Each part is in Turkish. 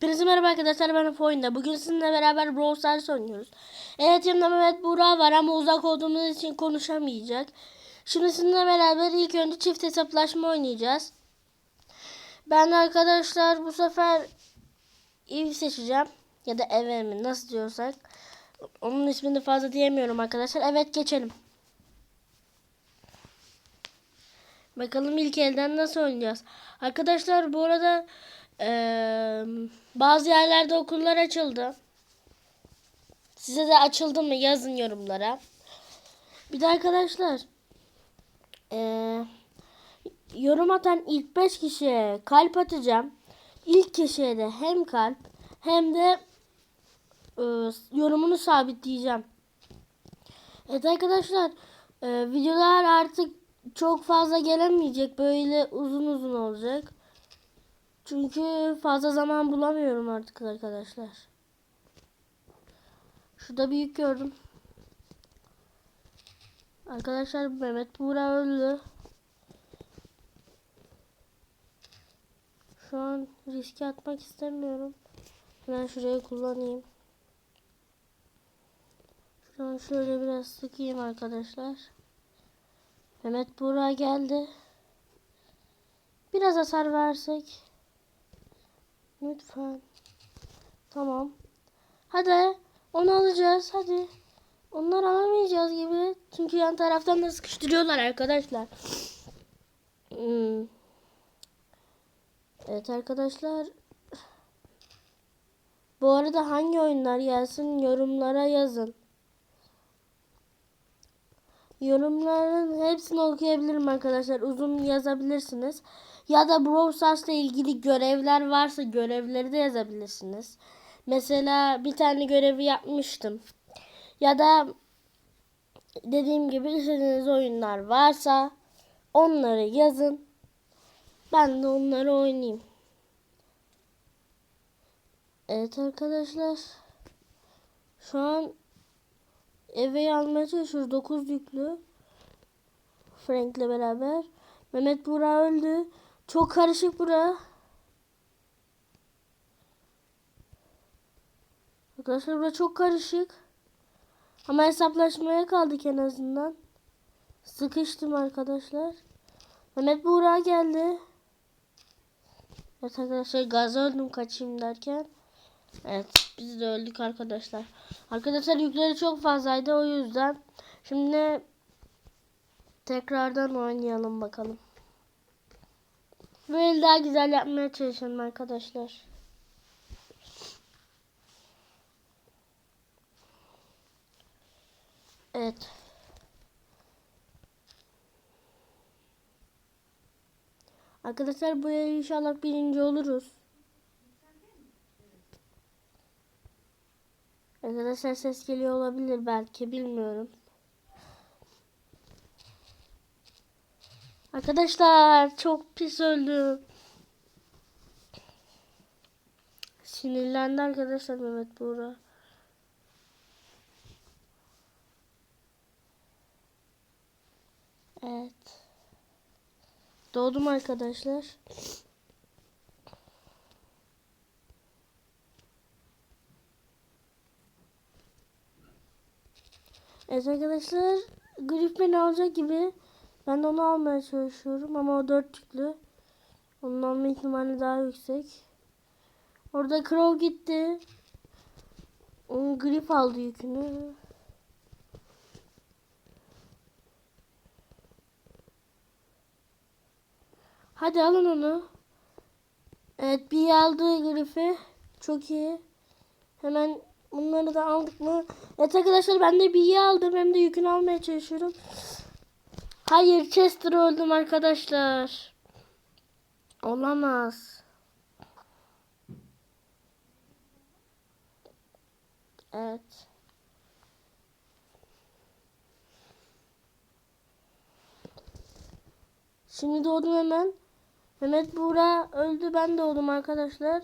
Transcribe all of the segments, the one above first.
Hepinize merhaba arkadaşlar ben Efe Oyunda. Bugün sizinle beraber Brawl Stars oynuyoruz. Evet yanımda Mehmet Buğra var ama uzak olduğumuz için konuşamayacak. Şimdi sizinle beraber ilk önce çift hesaplaşma oynayacağız. Ben arkadaşlar bu sefer Eve seçeceğim. Ya da Eve mi nasıl diyorsak. Onun ismini fazla diyemiyorum arkadaşlar. Evet geçelim. Bakalım ilk elden nasıl oynayacağız. Arkadaşlar bu arada eee, bazı yerlerde okullar açıldı. Size de açıldı mı yazın yorumlara. Bir de arkadaşlar eee, yorum atan ilk 5 kişiye kalp atacağım. İlk kişiye de hem kalp hem de eee, yorumunu sabitleyeceğim. Evet arkadaşlar e, videolar artık çok fazla gelemeyecek. Böyle uzun uzun olacak. Çünkü fazla zaman bulamıyorum artık arkadaşlar. Şurada büyük gördüm. Arkadaşlar Mehmet Buğra öldü. Şu an riske atmak istemiyorum. Hemen şurayı kullanayım. Şu an şöyle biraz sıkayım arkadaşlar. Mehmet Buğra geldi. Biraz hasar versek. Lütfen. Tamam. Hadi. Onu alacağız. Hadi. Onları alamayacağız gibi. Çünkü yan taraftan da sıkıştırıyorlar arkadaşlar. Hmm. Evet arkadaşlar. Bu arada hangi oyunlar gelsin yorumlara yazın. Yorumların hepsini okuyabilirim arkadaşlar. Uzun yazabilirsiniz. Ya da Brawl Stars'la ilgili görevler varsa görevleri de yazabilirsiniz. Mesela bir tane görevi yapmıştım. Ya da dediğim gibi istediğiniz oyunlar varsa onları yazın. Ben de onları oynayayım. Evet arkadaşlar. Şu an eve almaya çalışıyoruz. 9 yüklü. Frank'le beraber. Mehmet Buğra öldü. Çok karışık bura. Arkadaşlar bura çok karışık. Ama hesaplaşmaya kaldık en azından. Sıkıştım arkadaşlar. Mehmet Buğra geldi. Evet arkadaşlar gaz öldüm kaçayım derken. Evet biz de öldük arkadaşlar. Arkadaşlar yükleri çok fazlaydı o yüzden. Şimdi tekrardan oynayalım bakalım. Böyle daha güzel yapmaya çalışalım arkadaşlar. Evet. Arkadaşlar bu yıl inşallah birinci oluruz. Arkadaşlar ses geliyor olabilir belki bilmiyorum. Arkadaşlar çok pis öldüm. Sinirlendi arkadaşlar Mehmet Buğra. Evet. Doğdum arkadaşlar. Evet arkadaşlar grip beni alacak gibi ben de onu almaya çalışıyorum ama o dört tüklü. Onun alma ihtimali daha yüksek. Orada Crow gitti. Onun grip aldı yükünü. Hadi alın onu. Evet bir aldı grifi. Çok iyi. Hemen bunları da aldık mı? Evet arkadaşlar ben de bir aldım. Hem de yükünü almaya çalışıyorum. Hayır Chester öldüm arkadaşlar. Olamaz. Evet. Şimdi doğdum hemen. Mehmet Buğra öldü. Ben doğdum arkadaşlar.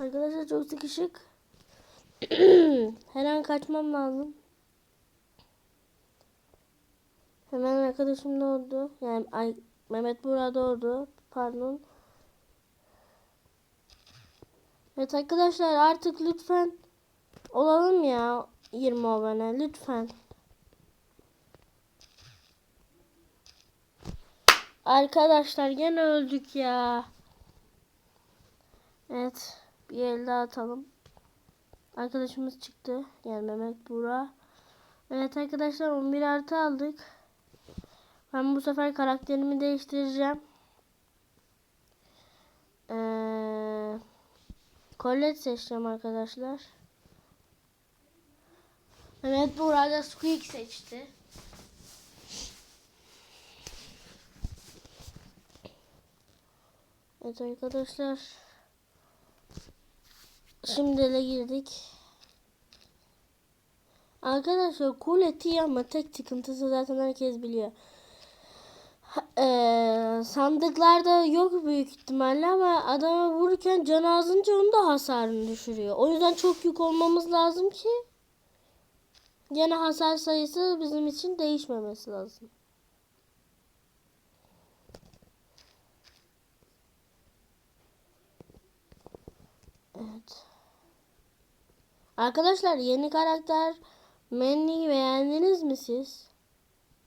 Arkadaşlar çok sıkışık. Her an kaçmam lazım. Hemen arkadaşım doğdu. Yani ay, Mehmet Buğra doğdu. Pardon. Evet arkadaşlar artık lütfen olalım ya 20 abone lütfen. Arkadaşlar gene öldük ya. Evet bir el daha atalım. Arkadaşımız çıktı. Yani Mehmet Buğra. Evet arkadaşlar 11 artı aldık. Ben bu sefer karakterimi değiştireceğim. Ee, Colette seçeceğim arkadaşlar. Mehmet Buğra da Squeak seçti. Evet arkadaşlar. Şimdi ele girdik. Arkadaşlar Colette iyi ama tek sıkıntısı zaten herkes biliyor. Eee, sandıklarda yok büyük ihtimalle ama adama vururken can azınca onun da hasarını düşürüyor. O yüzden çok yük olmamız lazım ki gene hasar sayısı bizim için değişmemesi lazım. Evet. Arkadaşlar yeni karakter Manny'yi beğendiniz mi siz?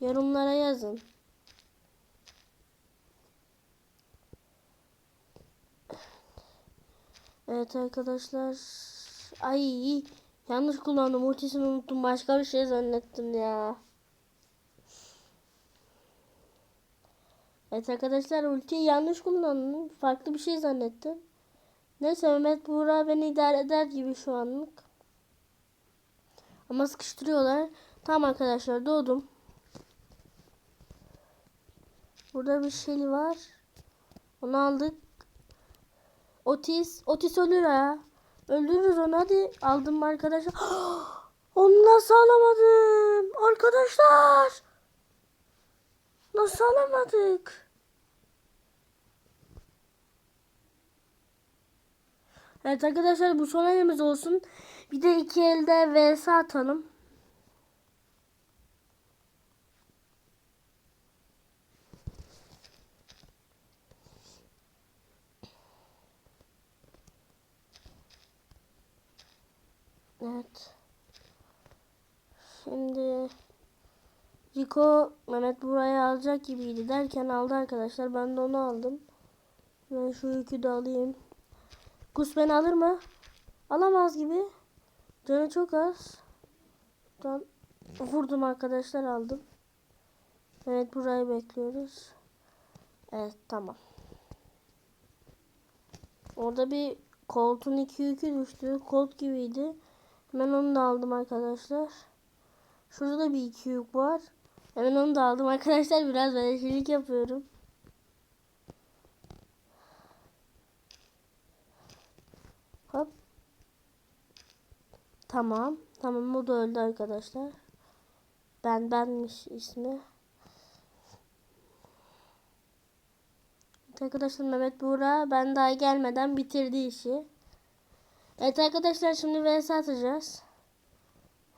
Yorumlara yazın. Evet arkadaşlar. Ay yanlış kullandım. Ultisini unuttum. Başka bir şey zannettim ya. Evet arkadaşlar ultiyi yanlış kullandım. Farklı bir şey zannettim. Neyse Mehmet Buğra beni idare eder gibi şu anlık. Ama sıkıştırıyorlar. Tamam arkadaşlar doğdum. Burada bir şey var. Onu aldık. Otis. Otis ölür ha. Öldürürüz onu hadi. Aldım mı arkadaşlar? onu nasıl alamadım? Arkadaşlar. Nasıl alamadık? Evet arkadaşlar bu son elimiz olsun. Bir de iki elde vs atalım. Evet. Şimdi Rico Mehmet buraya alacak gibiydi derken aldı arkadaşlar. Ben de onu aldım. Ben şu yükü de alayım. Gus beni alır mı? Alamaz gibi. Canı çok az. Buradan vurdum arkadaşlar aldım. Evet burayı bekliyoruz. Evet tamam. Orada bir koltuğun iki yükü düştü. Kolt gibiydi. Hemen onu da aldım arkadaşlar. Şurada da bir iki yük var. Hemen onu da aldım arkadaşlar. Biraz beleşilik yapıyorum. Hop. Tamam. Tamam o da öldü arkadaşlar. Ben benmiş ismi. Arkadaşlar Mehmet Buğra ben daha gelmeden bitirdi işi. Evet arkadaşlar şimdi vs atacağız.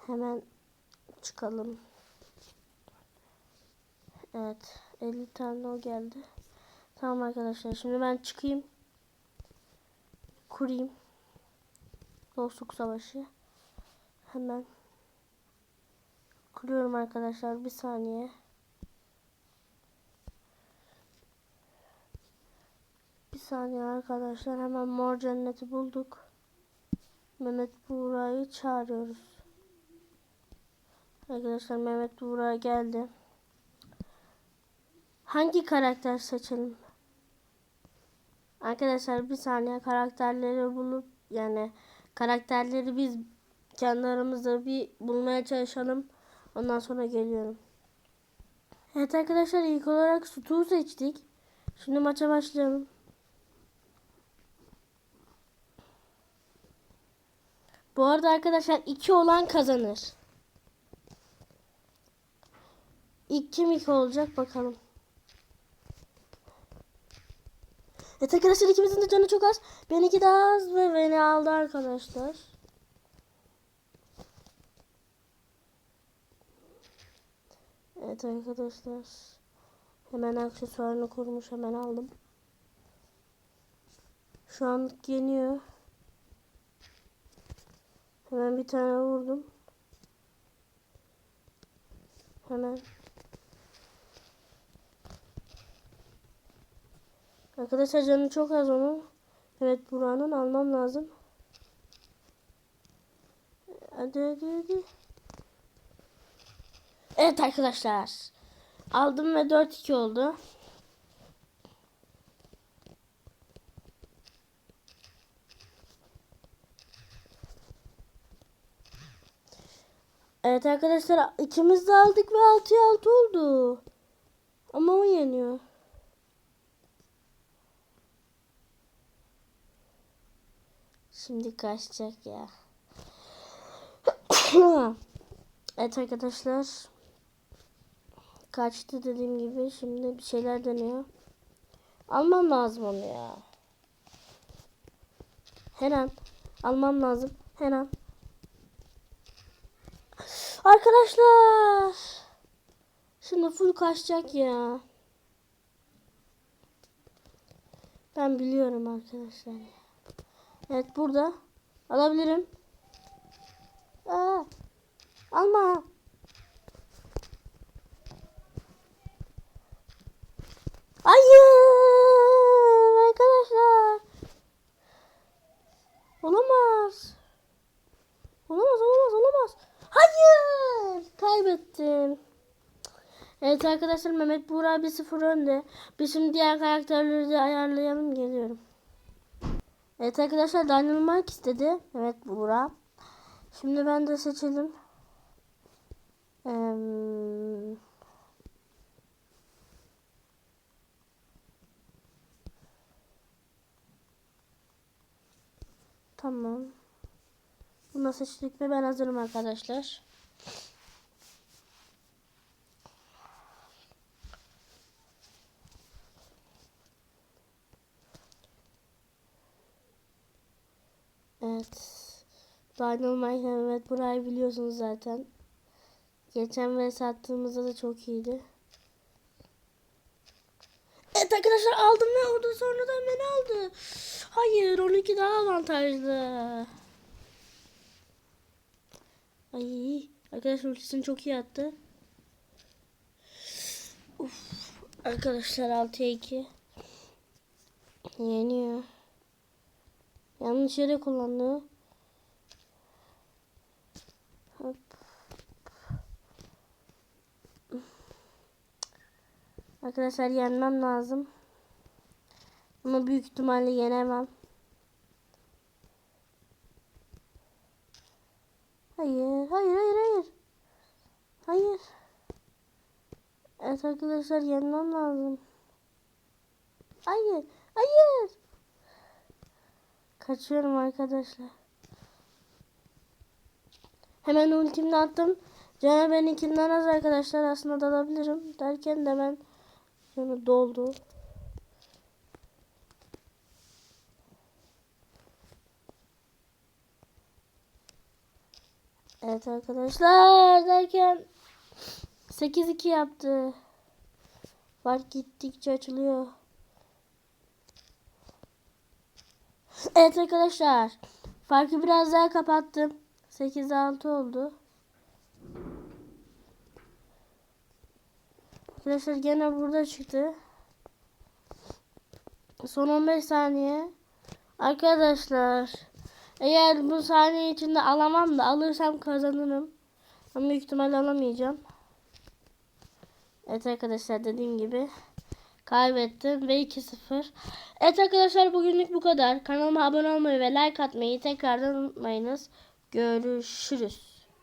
Hemen çıkalım. Evet 50 tane o geldi. Tamam arkadaşlar şimdi ben çıkayım. Kurayım. Dostluk savaşı. Hemen kuruyorum arkadaşlar bir saniye. Bir saniye arkadaşlar hemen mor cenneti bulduk. Mehmet Buğra'yı çağırıyoruz. Arkadaşlar Mehmet Buğra geldi. Hangi karakter seçelim? Arkadaşlar bir saniye karakterleri bulup yani karakterleri biz kendi aramızda bir bulmaya çalışalım. Ondan sonra geliyorum. Evet arkadaşlar ilk olarak Stu'yu seçtik. Şimdi maça başlayalım. Bu arada arkadaşlar iki olan kazanır. İlk kim iki olacak bakalım. Evet arkadaşlar ikimizin de canı çok az. Benimki daha az ve beni aldı arkadaşlar. Evet arkadaşlar. Hemen aksesuarını kurmuş hemen aldım. Şu an yeniyor. Hemen bir tane vurdum. Hemen. Arkadaşlar canı çok az onun. Evet buranın almam lazım. Hadi hadi hadi. Evet arkadaşlar. Aldım ve 4-2 oldu. Evet arkadaşlar ikimiz de aldık ve 6'ya 6 oldu. Ama o yeniyor. Şimdi kaçacak ya. evet arkadaşlar. Kaçtı dediğim gibi. Şimdi bir şeyler deniyor. Almam lazım onu ya. Her an. Almam lazım. Her an. Arkadaşlar. Şimdi full kaçacak ya. Ben biliyorum arkadaşlar. Evet burada. Alabilirim. Aa, alma. Hayır arkadaşlar. Olamaz. Olamaz olamaz olamaz. Hayır. Kaybettim. Evet arkadaşlar Mehmet Buğra 1-0 önde. Biz şimdi diğer karakterleri de ayarlayalım geliyorum. Evet arkadaşlar Mark istedi. Evet Buğra. Şimdi ben de seçelim. Eee... Tamam. Bunu seçtik ve ben hazırım arkadaşlar. Evet. Daniel Mike evet burayı biliyorsunuz zaten. Geçen ve sattığımızda da çok iyiydi. Evet arkadaşlar aldım ve orada sonradan beni aldı. Hayır onunki daha avantajlı. Ay arkadaşlar ultisini çok iyi attı. Uf, arkadaşlar 6'ya 2. Yeniyor. Yanlış yere kullandı. Hop. Arkadaşlar yenmem lazım. Ama büyük ihtimalle yenemem. Hayır, hayır, hayır, hayır. Hayır. Evet arkadaşlar yenmem lazım. Hayır, hayır. Kaçıyorum arkadaşlar. Hemen ultimle attım. Canı benimkinden az arkadaşlar aslında dalabilirim derken de ben canı doldu. Evet arkadaşlar derken 8-2 yaptı. Fark gittikçe açılıyor. Evet arkadaşlar. Farkı biraz daha kapattım. 8-6 oldu. Arkadaşlar gene burada çıktı. Son 15 saniye. Arkadaşlar. Eğer bu saniye içinde alamam da alırsam kazanırım. Ama büyük ihtimalle alamayacağım. Evet arkadaşlar dediğim gibi kaybettim ve 2-0. Evet arkadaşlar bugünlük bu kadar. Kanalıma abone olmayı ve like atmayı tekrardan unutmayınız. Görüşürüz.